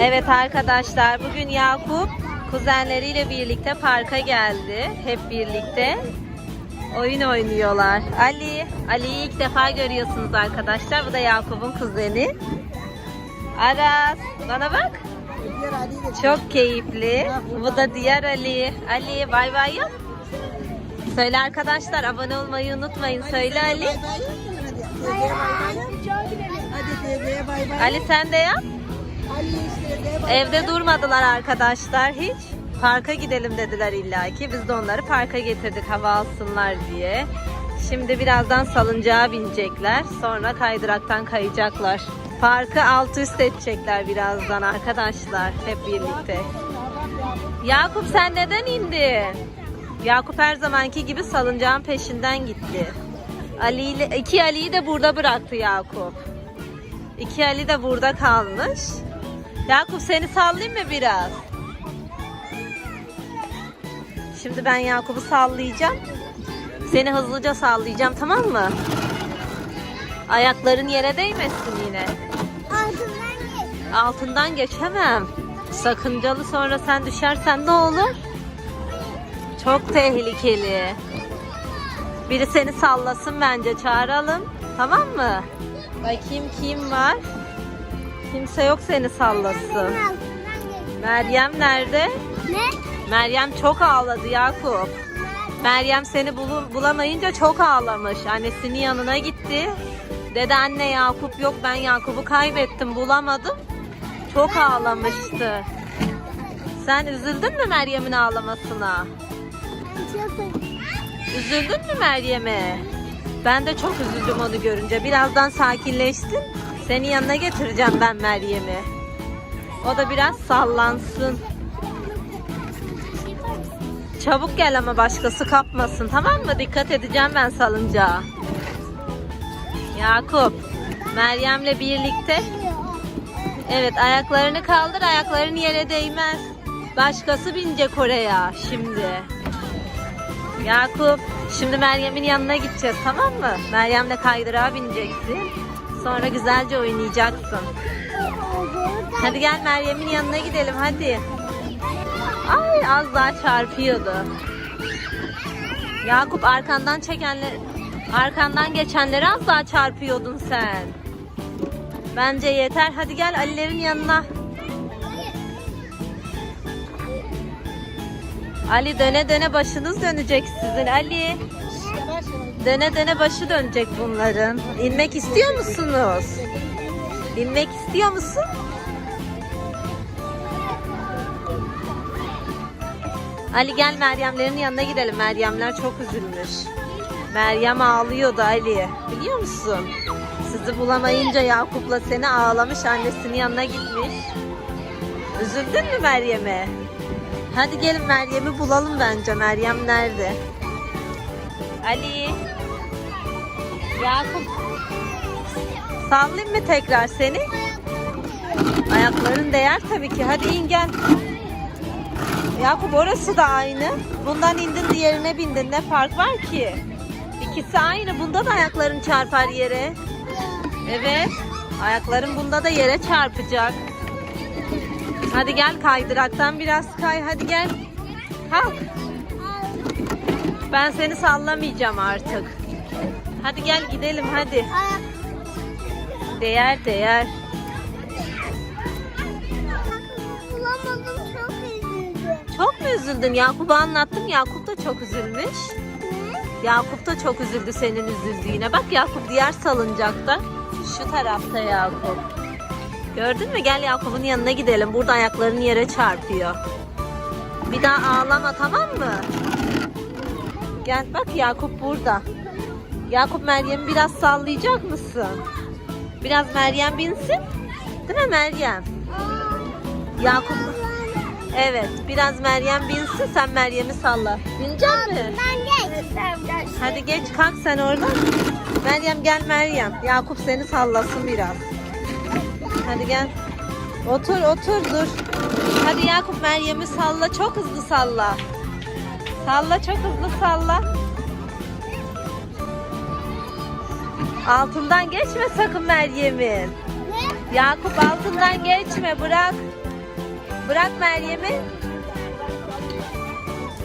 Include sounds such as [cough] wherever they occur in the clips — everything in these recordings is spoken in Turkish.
Evet arkadaşlar bugün Yakup kuzenleriyle birlikte parka geldi. Hep birlikte oyun oynuyorlar. Ali, Ali'yi ilk defa görüyorsunuz arkadaşlar. Bu da Yakup'un kuzeni. Aras, bana bak. Çok keyifli. Bu da diğer Ali. Ali bay bay yap. Söyle arkadaşlar abone olmayı unutmayın. Söyle Ali. Ali sen de yap. Evde durmadılar arkadaşlar hiç. Parka gidelim dediler illaki. Biz de onları parka getirdik hava alsınlar diye. Şimdi birazdan salıncağa binecekler. Sonra kaydıraktan kayacaklar. Parkı alt üst edecekler birazdan arkadaşlar. Hep birlikte. Yakup sen neden indin? Yakup her zamanki gibi salıncağın peşinden gitti. Ali ile, iki Ali'yi de burada bıraktı Yakup. İki Ali de burada kalmış. Yakup seni sallayayım mı biraz? Şimdi ben Yakup'u sallayacağım. Seni hızlıca sallayacağım tamam mı? Ayakların yere değmesin yine. Altından geçemem. Sakıncalı sonra sen düşersen ne olur? Çok tehlikeli. Biri seni sallasın bence çağıralım. Tamam mı? Bakayım kim var? Kimse yok seni sallasın. Meryem nerede? Ne? Meryem çok ağladı Yakup. Meryem seni bulu- bulamayınca çok ağlamış. Annesinin yanına gitti. Dedi anne Yakup yok ben Yakup'u kaybettim bulamadım. Çok ağlamıştı. Sen üzüldün mü Meryem'in ağlamasına? Üzüldün mü Meryem'e? Ben de çok üzüldüm onu görünce. Birazdan sakinleşsin. Senin yanına getireceğim ben Meryem'i. O da biraz sallansın. Çabuk gel ama başkası kapmasın tamam mı? Dikkat edeceğim ben salıncağa. Yakup, Meryem'le birlikte. Evet ayaklarını kaldır ayakların yere değmez. Başkası binecek oraya şimdi. Yakup, şimdi Meryem'in yanına gideceğiz tamam mı? Meryem'le kaydırağa bineceksin. Sonra güzelce oynayacaksın. Hadi gel Meryem'in yanına gidelim hadi. Ay az daha çarpıyordu. Yakup arkandan çekenler arkandan geçenleri az daha çarpıyordun sen. Bence yeter. Hadi gel Ali'lerin yanına. Ali döne döne başınız dönecek sizin Ali. Yavaş. Döne döne başı dönecek bunların. İnmek istiyor musunuz? İnmek istiyor musun? Ali gel Meryemlerin yanına gidelim. Meryemler çok üzülmüş. Meryem ağlıyordu Ali. Biliyor musun? Sizi bulamayınca Yakup'la seni ağlamış. Annesinin yanına gitmiş. Üzüldün mü Meryem'e? Hadi gelin Meryem'i bulalım bence. Meryem nerede? Ali. Yakup. Sallayayım mı tekrar seni? Ayakların değer tabii ki. Hadi in gel. Yakup orası da aynı. Bundan indin diğerine bindin. Ne fark var ki? İkisi aynı. Bunda da ayakların çarpar yere. Evet. Ayakların bunda da yere çarpacak. Hadi gel kaydıraktan biraz kay. Hadi gel. Kalk. Ben seni sallamayacağım artık. Hadi gel gidelim hadi. Değer değer. Bulamadım çok üzüldüm. Çok mu üzüldün? Yakup'a anlattım. Yakup da çok üzülmüş. Yakup da çok üzüldü senin üzüldüğüne. Bak Yakup diğer salıncakta. Şu tarafta Yakup. Gördün mü? Gel Yakup'un yanına gidelim. Burada ayakların yere çarpıyor. Bir daha ağlama tamam mı? Gel bak Yakup burada. Yakup Meryem'i biraz sallayacak mısın? Biraz Meryem binsin. Değil mi Meryem? Yakup Evet, biraz Meryem binsin, sen Meryem'i salla. Binecek mi? Ben geçtim. Hadi geç, kalk sen oradan. Meryem gel Meryem. Yakup seni sallasın biraz. Hadi gel. Otur, otur, dur. Hadi Yakup Meryem'i salla, çok hızlı salla. Salla, çok hızlı salla. Altından geçme sakın Meryem'in. Yakup altından geçme bırak. Bırak Meryem'i.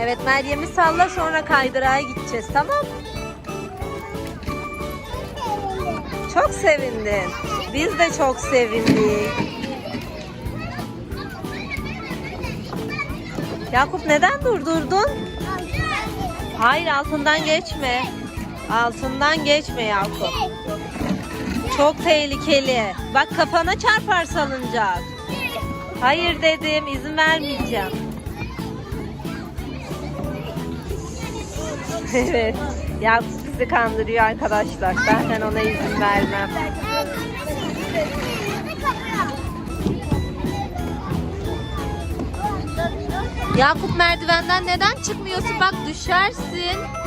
Evet Meryem'i salla sonra kaydırağa gideceğiz tamam? Çok sevindin. Biz de çok sevindik. Yakup neden durdurdun? Hayır altından geçme. Altından geçme Yakup. Çok tehlikeli. Bak kafana çarpar salıncak. Hayır dedim izin vermeyeceğim. [laughs] evet. Yakup bizi kandırıyor arkadaşlar. Zaten ona izin vermem. Yakup merdivenden neden çıkmıyorsun? Bak düşersin.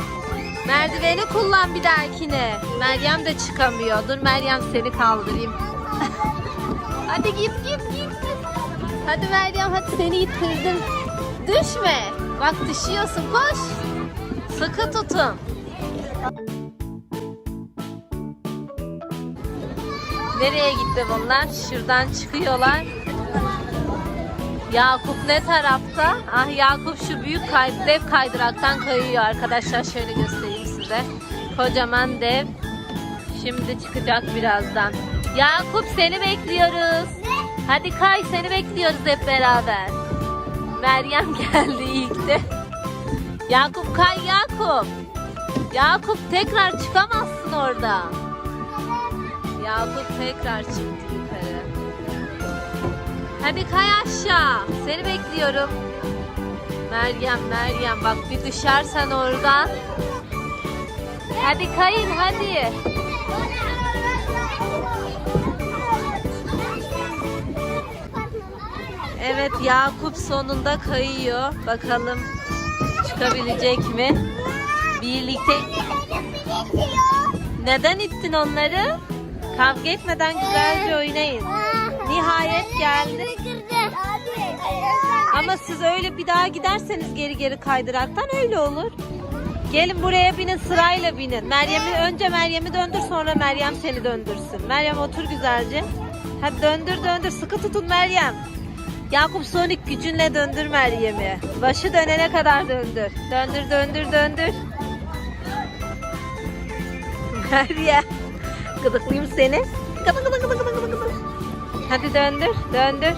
Merdiveni kullan bir dahakine. Meryem de çıkamıyor. Dur Meryem seni kaldırayım. [laughs] hadi git git git. Hadi Meryem hadi seni ittirdim. Düşme. Bak düşüyorsun koş. Sıkı tutun. Nereye gitti bunlar? Şuradan çıkıyorlar. Yakup ne tarafta? Ah Yakup şu büyük kay dev kaydıraktan kayıyor arkadaşlar. Şöyle göstereyim size. Kocaman dev. Şimdi çıkacak birazdan. Yakup seni bekliyoruz. Hadi kay seni bekliyoruz hep beraber. Meryem [laughs] geldi ilk de. Yakup kay Yakup. Yakup tekrar çıkamazsın orada. Yakup tekrar çıktı yukarı. Hadi kay aşağı. Seni bekliyorum. Meryem, Meryem bak bir düşersen oradan. Hadi kayın hadi. Evet Yakup sonunda kayıyor. Bakalım çıkabilecek mi? Birlikte neden ittin onları? Kavga etmeden güzelce oynayın. Nihayet geldi. Ama siz öyle bir daha giderseniz geri geri kaydıraktan öyle olur. Gelin buraya binin sırayla binin. Meryem'i önce Meryem'i döndür sonra Meryem seni döndürsün. Meryem otur güzelce. Hadi döndür döndür sıkı tutun Meryem. Yakup Sonic gücünle döndür Meryem'i. Başı dönene kadar döndür. Döndür döndür döndür. Meryem. Gıdıklayayım seni. Gıdı gıdı gıdı gıdı gıdı gıdı. Hadi döndür döndür.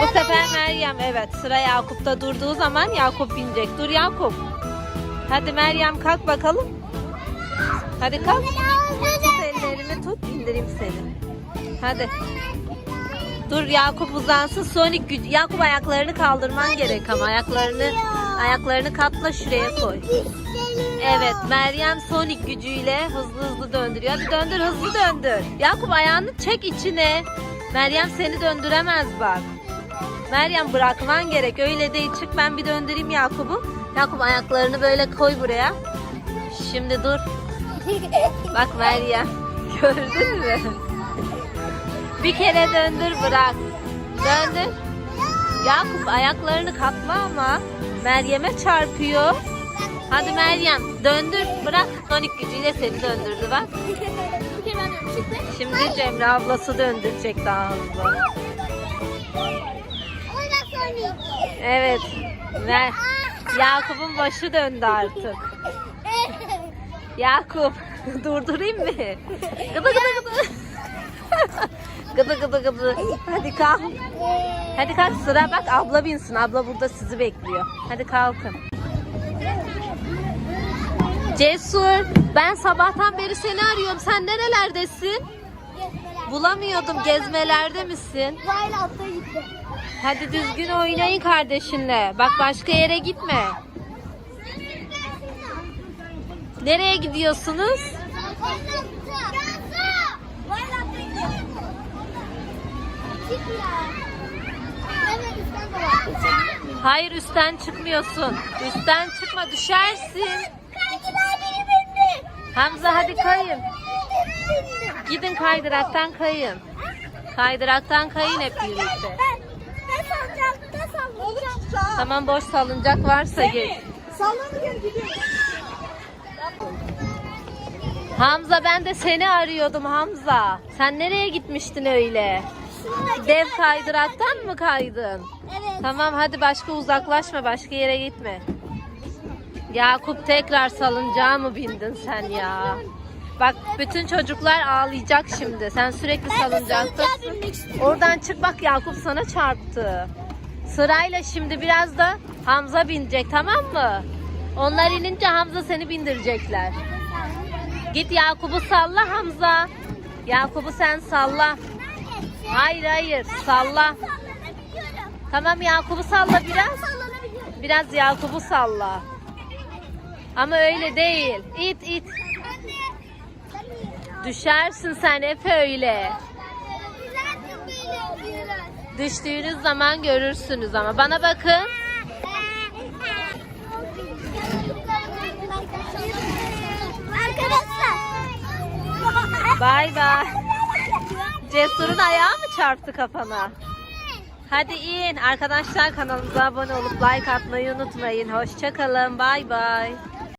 Bu sefer Meryem evet sıra Yakup'ta durduğu zaman Yakup binecek. Dur Yakup. Hadi Meryem kalk bakalım. Hadi kalk. Tut ellerimi tut indireyim seni. Hadi. Dur Yakup uzansın. Sonic gücü. Yakup ayaklarını kaldırman gerek ama ayaklarını ayaklarını katla şuraya koy. Evet Meryem Sonic gücüyle hızlı hızlı döndürüyor. Hadi döndür hızlı döndür. Yakup ayağını çek içine. Meryem seni döndüremez bak. Meryem bırakman gerek. Öyle değil. Çık ben bir döndüreyim Yakup'u. Yakup ayaklarını böyle koy buraya. Şimdi dur. Bak Meryem. [laughs] Gördün mü? Bir kere döndür bırak. Döndür. Yakup ayaklarını katla ama Meryem'e çarpıyor. Hadi Meryem döndür bırak. Sonic gücüyle seni döndürdü bak. Şimdi Cemre ablası döndürecek daha hızlı. Evet. Ver. Yakup'un başı döndü artık. Yakup [laughs] durdurayım mı? Gıdı gıdı gıdı. [laughs] gıdı gıdı gıdı. Hadi kalk. Hadi kalk sıra bak abla binsin. Abla burada sizi bekliyor. Hadi kalkın. Cesur ben sabahtan beri seni arıyorum. Sen nerelerdesin? Bulamıyordum. Gezmelerde misin? Vayla atla gitti. Hadi düzgün oynayın kardeşinle. Bak başka yere gitme. Nereye gidiyorsunuz? Hayır üstten çıkmıyorsun. Üstten çıkma düşersin. Hamza hadi kayın. Gidin kaydıraktan kayın. Kaydıraktan kayın hep birlikte. Ben, ben salıncakta sallayacağım. Tamam boş salıncak varsa geç. Sallanıyor gidiyor. Hamza ben de seni arıyordum Hamza. Sen nereye gitmiştin öyle? Dev kaydıraktan mı kaydın? Evet. Tamam hadi başka uzaklaşma başka yere gitme. Yakup tekrar salıncağa mı bindin sen ya? Bak bütün çocuklar ağlayacak şimdi. Sen sürekli salıncaktasın. Oradan çık bak Yakup sana çarptı. Sırayla şimdi biraz da Hamza binecek tamam mı? Onlar inince Hamza seni bindirecekler. Git Yakup'u salla Hamza. Yakup'u sen salla. Hayır hayır salla. Tamam Yakup'u salla biraz. Biraz Yakup'u salla. Ama öyle değil. İt it. Düşersin sen hep öyle. Düştüğünüz zaman görürsünüz ama. Bana bakın. Arkadaşlar. Bay bay. [laughs] Cesur'un ayağı mı çarptı kafana? Hadi in. Arkadaşlar kanalımıza abone olup like atmayı unutmayın. Hoşçakalın. Bay bay.